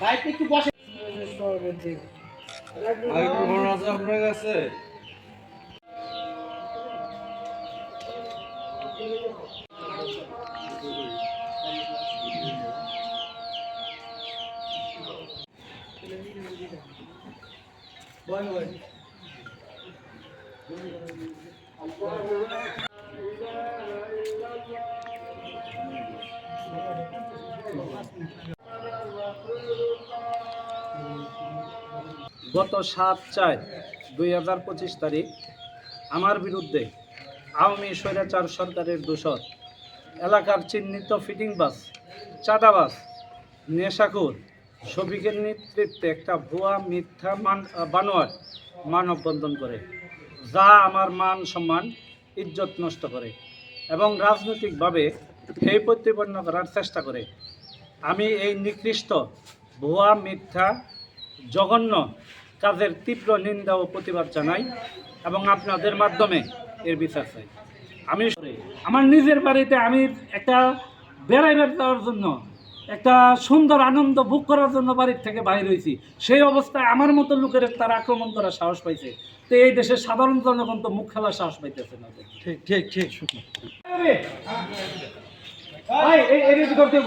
ভাইতে একটু বসে। মাইক্রোফোন আছে আপনার কাছে? গত সাত চার দুই হাজার পঁচিশ তারিখ আমার বিরুদ্ধে আওয়ামী স্বৈরাচার সরকারের দোষর, এলাকার চিহ্নিত ফিটিং বাস, চাঁদাবাস নেশাকুর শফিকের নেতৃত্বে একটা ভুয়া মিথ্যা মান, বানোয়ার মানববন্ধন করে, যা আমার মান সম্মান, ইজ্জত নষ্ট করে এবং রাজনৈতিকভাবে সেই প্রতিপন্ন করার চেষ্টা করে। আমি এই নিকৃষ্ট ভুয়া মিথ্যা জঘন্য কাজের তীব্র নিন্দা ও প্রতিবাদ জানাই এবং আপনাদের মাধ্যমে এর বিচার চাই। আমি আমার নিজের বাড়িতে আমি একটা বেড়াইবার যাওয়ার জন্য একটা সুন্দর আনন্দ ভোগ করার জন্য বাড়ির থেকে বাইর হয়েছি। সেই অবস্থায় আমার মতো লোকের তারা আক্রমণ করার সাহস পাইছে। তো এই দেশের সাধারণ জনগণ তো মুখ খেলার সাহস পাইতেছে না। ঠিক ঠিক ঠিক ভাই এই করতে